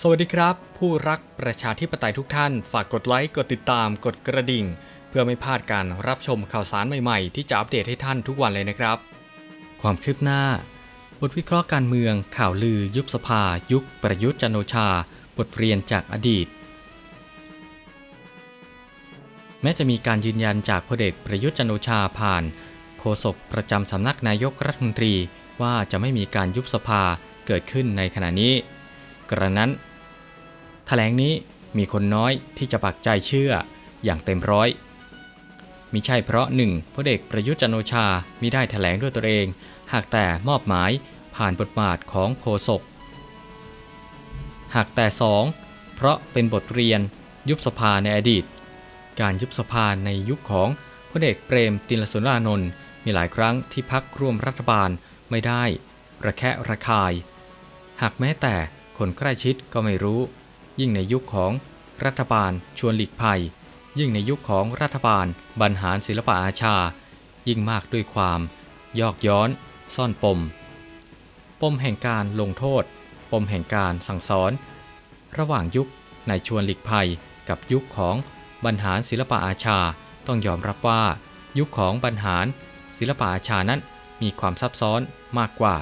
สวัสดีครับ ผู้รักประชาธิปไตยทุกท่าน ฝากกดไลค์ กดติดตาม กดกระดิ่ง เพื่อไม่พลาดการรับชมข่าวสารใหม่ๆ ที่จะอัปเดตให้ท่านทุกวันเลยนะครับ ความคืบหน้า บทวิเคราะห์การเมืองข่าวลือยุบสภา ยุคประยุทธ์จันโอชา บทเรียนจากอดีต แม้จะมีการยืนยันจากพลเอกประยุทธ์จันโอชาผ่าน โฆษกประจำสำนักนายกรัฐมนตรีว่าจะไม่มีการยุบสภาเกิดขึ้นในขณะนี้ กระนั้นแถลงนี้มีคนน้อยที่จะปักใจเชื่ออย่างเต็มร้อยมิใช่เพราะหนึ่งพลเอกประยุทธ์จันโอชามิได้แถลงด้วยตัวเอง หากแต่มอบหมายผ่านบทบาทของโฆษกหากแต่สองเพราะเป็นบทเรียนยุบสภาในอดีต การยุบสภาในยุคของพลเอกเปรมติลสุรานนท์มีหลายครั้งที่พักร่วมรัฐบาลไม่ได้ ระแคะระคาย หากแม้แต่ คนใกล้ชิดก็ไม่รู้ ยิ่งในยุคของรัฐบาลชวนหลีกภัย ยิ่งในยุคของรัฐบาลบรรหารศิลปะอาชา ยิ่งมากด้วยความ ยอกย้อน ซ่อนปม ปมแห่งการลงโทษ ปมแห่งการสั่งสอน ระหว่างยุคในชวนหลีกภัยกับยุคของบรรหารศิลปะอาชาต้องยอมรับว่า ยุคของบรรหารศิลปะอาชานั้นมีความซับซ้อนมากกว่า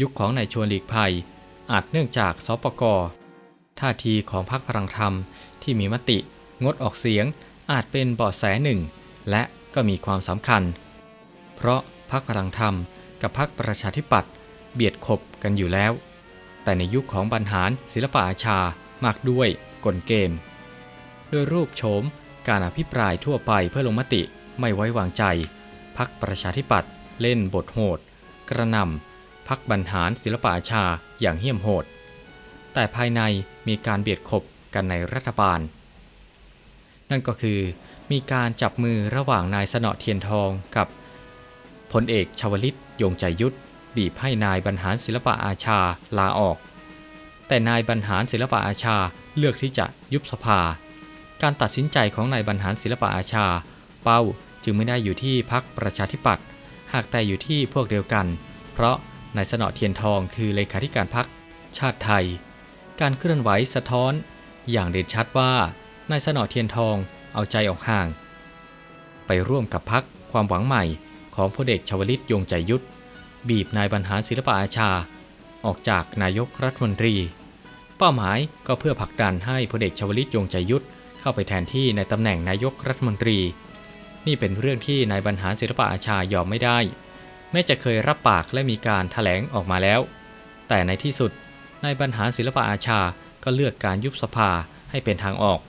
ยุคของนายชวนหลีกภัย อาจเนื่องจากสปกท่าทีของพรรคพลังธรรมที่มีมติงดออกเสียงอาจเป็นเบาะแสหนึ่ง และก็มีความสำคัญ เพราะพรรคพลังธรรมกับพรรคประชาธิปัตย์เบียดขบกันอยู่แล้ว แต่ในยุคของบรรหารศิลปะอาชามากด้วยกลเกมด้วยรูปโฉมการอภิปรายทั่วไปเพื่อลงมติไม่ไว้วางใจพรรคประชาธิปัตย์เล่นบทโหด กระนำพักบรรหารศิลปะอาชา อย่างเหี้ยมโหด แต่ภายในมีการเบียดขบกันในรัฐบาล นั่นก็คือมีการจับมือระหว่างนายสนอเทียนทองกับพลเอกชวลิตยงใจยุทธบีบให้นายบรรหารศิลปะอาชาลาออก แต่นายบรรหารศิลปะอาชาเลือกที่จะยุบสภา การตัดสินใจของนายบรรหารศิลปะอาชา เป้าจึงไม่ได้อยู่ที่พักประชาธิปัตย์หากแต่อยู่ที่พวกเดียวกัน เพราะ นายสนอเทียนทองคือเลขาธิการพักชาติไทย การเคลื่อนไหวสะท้อน อย่างเด่นชัดว่านายสนอเทียนทองเอาใจออกห่าง ไปร่วมกับพักความหวังใหม่ของพลเอกชวลิตยงใจยุทธบีบนายบรรหารศิลปะอาชา ออกจากนายกรัฐมนตรี เป้าหมายก็เพื่อผลักดันให้พลเอกชวลิตยงใจยุทธเข้าไปแทนที่ในตำแหน่งนายกรัฐมนตรี นี่เป็นเรื่องที่นายบรรหารศิลปะอาชายอมไม่ได้ แม้จะเคยรับปากและมีการถแถลงออกมาแล้ว แต่ในที่สุดนายบรรหารศิลปะอาชาก็เลือกการยุบสภาให้เป็นทางออก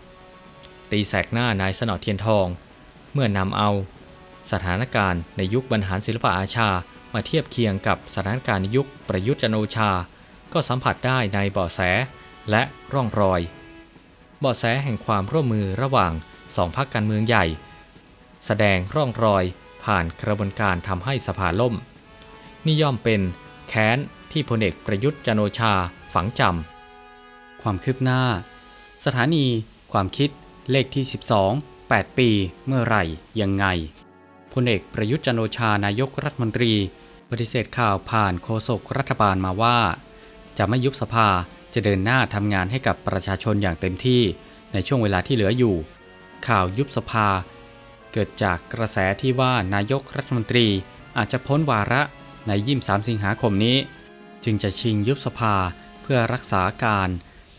ตีแสกหน้านายสนอเทียนทอง เมื่อนำเอาสถานการณ์ในยุคบรรหารศิลปะอาชามาเทียบเคียงกับสถานการณ์ในยุคประยุทธ์จันโอชา ก็สัมผัสได้ในเบาะแสและร่องรอยเบาะแสแห่งความร่วมมือระหว่างสองพรรคการเมืองใหญ่ แสดงร่องรอย ผ่านกระบวนการทำให้สภาล่ม นี่ย่อมเป็นแค้นที่พลเอกประยุทธ์จันโอชาฝังจำ ความคืบหน้า สถานี ความคิดเลขที่ 12 8 ปีเมื่อไหร่ ยังไงพลเอกประยุทธ์จันโอชานายกรัฐมนตรี ปฏิเสธข่าวผ่านโฆษกรัฐบาลมาว่า จะไม่ยุบสภาจะเดินหน้าทำงานให้กับประชาชนอย่างเต็มที่ในช่วงเวลาที่เหลืออยู่ ข่าวยุบสภา เกิดจากกระแสที่ว่านายกรัฐมนตรีอาจจะพ้นวาระในยี่สามสิงหาคมนี้ จึงจะชิงยุบสภาเพื่อรักษาการ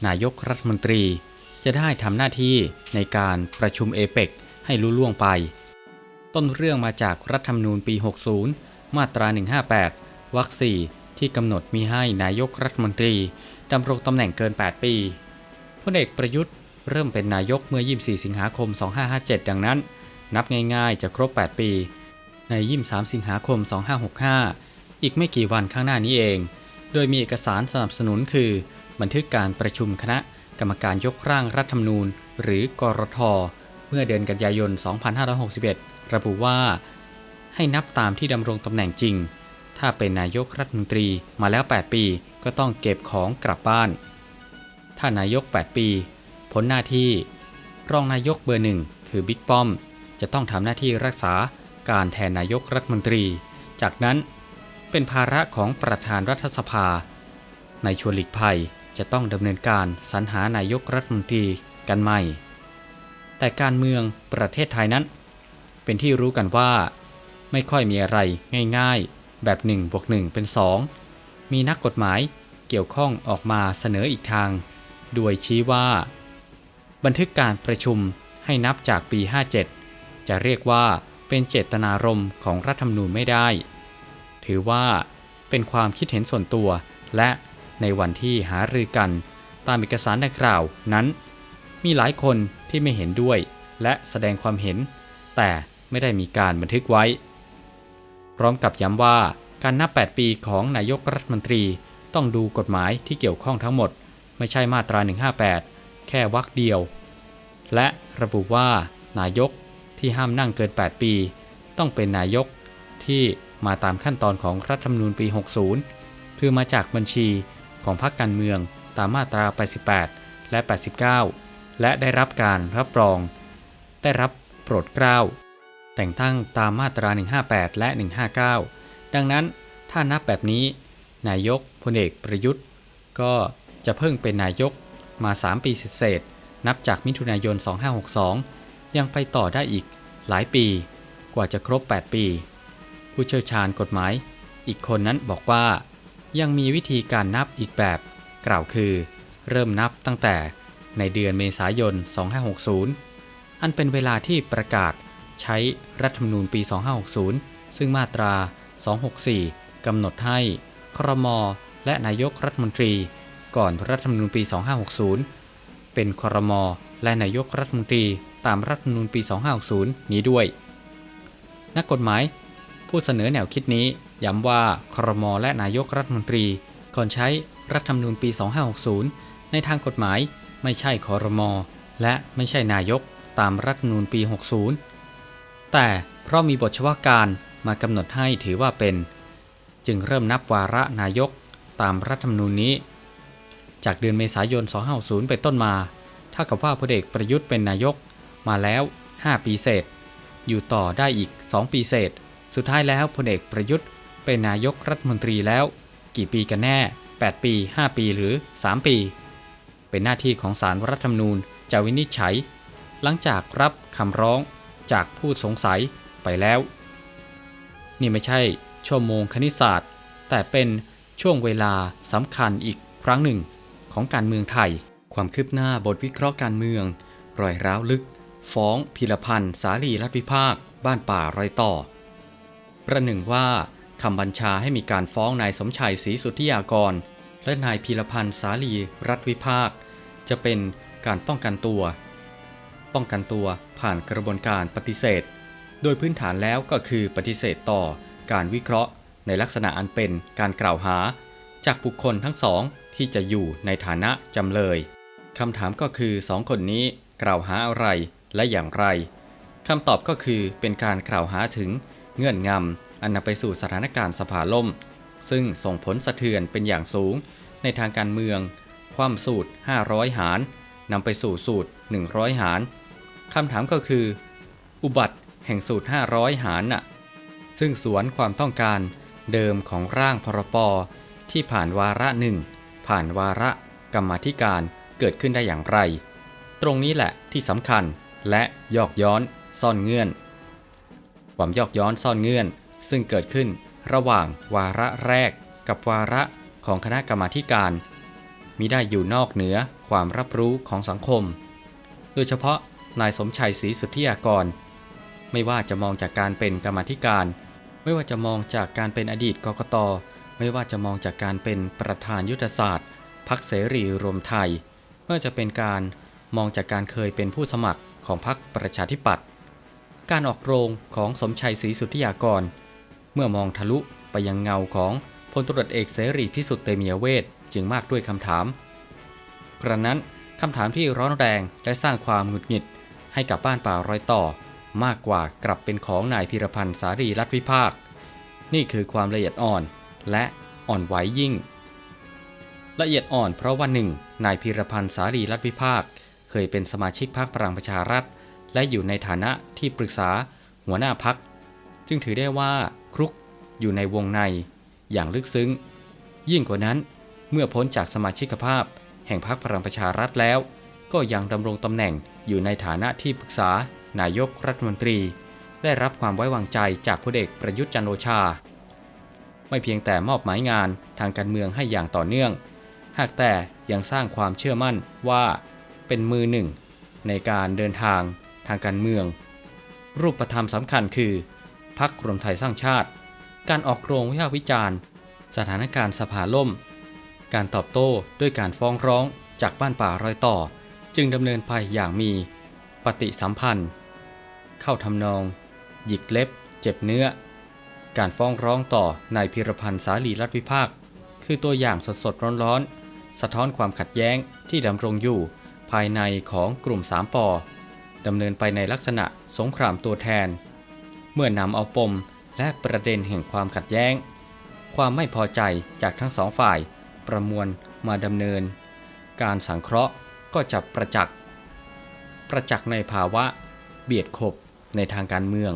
นายกรัฐมนตรี จะได้ทำหน้าที่ในการประชุมเอเปกให้ลุล่วงไป ต้นเรื่องมาจากรัฐธรรมนูญปี 60 มาตรา 158 วรรคสี่ที่กำหนดมีให้นายกรัฐมนตรีดำรงตำแหน่งเกิน 8 ปีพลเอกประยุทธ์เริ่มเป็นนายกเมื่อ 24 สิงหาคม 2557 ดังนั้น นับง่ายๆ จะครบ 8 ปี ใน 23 สิงหาคม 2565 อีกไม่กี่วันข้างหน้านี้เอง โดยมีเอกสารสนับสนุนคือ บันทึกการประชุมคณะกรรมการยกร่างรัฐธรรมนูญ หรือกรท เมื่อเดือนกันยายน 2561 ระบุว่า ให้นับตามที่ดำรงตำแหน่งจริง ถ้าเป็นนายกรัฐมนตรีมาแล้ว 8 ปีก็ต้องเก็บของกลับบ้าน ถ้านายก 8 ปีพ้นหน้าที่ รองนายกเบอร์หนึ่งคือบิ๊กป้อม จะต้องทำหน้าที่รักษาการแทนนายกรัฐมนตรี จากนั้นเป็นภาระของประธานรัฐสภา ในชวนหลีกภัยจะต้องดำเนินการสรรหานายกรัฐมนตรีกันใหม่ แต่การเมืองประเทศไทยนั้น เป็นที่รู้กันว่า ไม่ค่อยมีอะไรง่ายๆ แบบ1บวก1เป็น 2 มีนักกฎหมายเกี่ยวข้องออกมาเสนออีกทาง โดยชี้ว่า บันทึกการประชุมให้นับจากปี 57 จะเรียกว่าเป็นเจตนารมณ์ของรัฐธรรมนูญไม่ได้ ถือว่าเป็นความคิดเห็นส่วนตัว และในวันที่หารือกัน ตามเอกสารดังกล่าวนั้น มีหลายคนที่ไม่เห็นด้วย และแสดงความเห็น แต่ไม่ได้มีการบันทึกไว้ พร้อมกับย้ำว่าการนับ 8 ปีของนายกรัฐมนตรีต้องดูกฎหมายที่เกี่ยวข้องทั้งหมด ไม่ใช่มาตรา 158 แค่วรรคเดียว และระบุว่านายก ที่ห้ามนั่งเกิน 8 ปี ต้องเป็นนายกที่มาตามขั้นตอนของรัฐธรรมนูญปี 60 คือมาจากบัญชีของพรรคการเมืองตามมาตรา 88 และ 89 และได้รับการรับรอง ได้รับโปรดเกล้า แต่งตั้งตามมาตรา 158 และ 159 ดังนั้นถ้านับแบบนี้ นายกพลเอกประยุทธ์ ก็จะเพิ่งเป็นนายกมา 3 ปีเศษนับจากมิถุนายน 2562 ยังไปต่อได้อีกหลายปี กว่าจะครบ 8 ปี ผู้เชี่ยวชาญกฎหมาย อีกคนนั้นบอกว่า ยังมีวิธีการนับอีกแบบ กล่าวคือ เริ่มนับตั้งแต่ในเดือนเมษายน 2560 อันเป็นเวลาที่ประกาศใช้รัฐธรรมนูญปี 2560 ซึ่งมาตรา 264 กำหนดให้ครม และนายกรัฐมนตรี ก่อนรัฐธรรมนูญปี 2560 เป็นครม และนายกรัฐมนตรี ตามรัฐธรรมนูญปี 2560 นี้ด้วย นักกฎหมาย ผู้เสนอแนวคิดนี้ย้ำว่าครมและนายกรัฐมนตรีก่อนใช้รัฐธรรมนูญปี 2560 ในทางกฎหมายไม่ใช่ครมและไม่ใช่นายกตามรัฐธรรมนูญปี 60 แต่เพราะมีบทเฉพาะการมากำหนดให้ถือว่าเป็น จึงเริ่มนับวาระนายกตามรัฐธรรมนูญนี้ จากเดือนเมษายน 2560 เป็นต้นมาเท่ากับว่าพลเอกประยุทธ์เป็นนายก มาแล้ว 5 ปีเศษ อยู่ต่อได้อีก 2 ปีเศษ สุดท้ายแล้วพลเอกประยุทธ์ เป็นนายกรัฐมนตรีแล้ว กี่ปีกันแน่ 8 ปี 5 ปีหรือ 3 ปี เป็นหน้าที่ของศาลรัฐธรรมนูญจะวินิจฉัย หลังจากรับคำร้องจากผู้สงสัยไปแล้ว นี่ไม่ใช่ชั่วโมงคณิตศาสตร์ แต่เป็นช่วงเวลาสำคัญอีกครั้งหนึ่งของการเมืองไทย ความคืบหน้าบทวิเคราะห์การเมือง รอยร้าวลึก ฟ้องพิรพันธ์สาลีรัฐวิพากษ์บ้านป่ารอยต่อ ประหนึ่งว่าคำบัญชาให้มีการฟ้องนายสมชัยศรีสุทธิยากร และนายพีรพันธ์สาลีรัฐวิพากษ์จะเป็นการป้องกันตัว ป้องกันตัวผ่านกระบวนการปฏิเสธ โดยพื้นฐานแล้วก็คือปฏิเสธต่อการวิเคราะห์ ในลักษณะอันเป็นการกล่าวหา จากบุคคลทั้งสองที่จะอยู่ในฐานะจำเลยคำถามก็คือสองคนนี้กล่าวหาอะไร และอย่างไรคำตอบก็คือเป็นการกล่าวหาถึงเงื่อนงำอันนำไปสู่สถานการณ์สภาล่ม ซึ่งส่งผลสะเทือนเป็นอย่างสูง ในทางการเมือง ความสูตร 500 หารนำไปสู่สูตร 100 หารคำถามก็คือ อุบัติแห่งสูตร 500 หารน่ะซึ่งสวนความต้องการเดิมของร่างพรปที่ผ่านวาระหนึ่งผ่านวาระกรรมธิการเกิดขึ้นได้อย่างไร ตรงนี้แหละที่สำคัญ และยอกย้อนซ่อนเงื่อน ความยอกย้อนซ่อนเงื่อน ซึ่งเกิดขึ้นระหว่างวาระแรกกับวาระของคณะกรรมาการมิได้อยู่นอกเหนือความรับรู้ของสังคม โดยเฉพาะนายสมชัยศรีสุทธิยากร ไม่ว่าจะมองจากการเป็นกรรมาธิการ ไม่ว่าจะมองจากการเป็นอดีตกกต ไม่ว่าจะมองจากการเป็นประธานยุทธศาสตร์ พักเสรีรวมไทย ไม่ว่าจะเป็นการมองจากการเคยเป็นผู้สมัคร ของพรรคประชาธิปัตย์การออกโรงของสมชัยศรีสุทธิยากร เมื่อมองทะลุไปยังเงาของพลตรวจเอกเสรีพิสุทธิ์เตมียเวทจึงมากด้วยคำถาม กระนั้นคำถามที่ร้อนแรงและสร้างความหงุดหงิด ให้กับบ้านป่ารอยต่อ มากกว่ากลับเป็นของนายพิรพันธ์สารีรัฐวิภาค นี่คือความละเอียดอ่อนและอ่อนไหวยิ่ง ละเอียดอ่อนเพราะว่าหนึ่งนายพิรพันธ์สารีรัฐวิภาค เคยเป็นสมาชิกพรรคพลังประชารัฐ และอยู่ในฐานะที่ปรึกษาหัวหน้าพักจึงถือได้ว่าครุกอยู่ในวงในอย่างลึกซึ้ง ยิ่งกว่านั้นเมื่อพ้นจากสมาชิกภาพ แห่งพรรคพลังประชารัฐแล้ว ก็ยังดำรงตำแหน่งอยู่ในฐานะที่ปรึกษานายกรัฐมนตรี ได้รับความไว้วางใจจากพลเอกประยุทธ์จันโอชา ไม่เพียงแต่มอบหมายงานทางการเมืองให้อย่างต่อเนื่อง หากแต่ยังสร้างความเชื่อมั่นว่า เป็นมือหนึ่ง ในการเดินทางทางการเมือง รูปธรรมสำคัญคือพักรวมไทยสร้างชาติ การออกโรงวิพากษ์วิจารณ์ สถานการณ์สภาล่ม การตอบโต้ด้วยการฟ้องร้องจากบ้านป่ารอยต่อ จึงดำเนินไปอย่างมีปฏิสัมพันธ์ เข้าทำนอง หยิกเล็บ เจ็บเนื้อ การฟ้องร้องต่อนายพิรพันธ์สาลีรัฐวิภาค คือตัวอย่างสดๆร้อนๆ สะท้อนความขัดแย้งที่ดำรงอยู่ ภายในของกลุ่มสามปอดำเนินไปในลักษณะสงครามตัวแทน เมื่อนำเอาปมและประเด็นแห่งความขัดแย้ง ความไม่พอใจจากทั้งสองฝ่าย ประมวลมาดำเนิน การสังเคราะห์ก็จะประจักษ์ ประจักษ์ในภาวะเบียดขบในทางการเมือง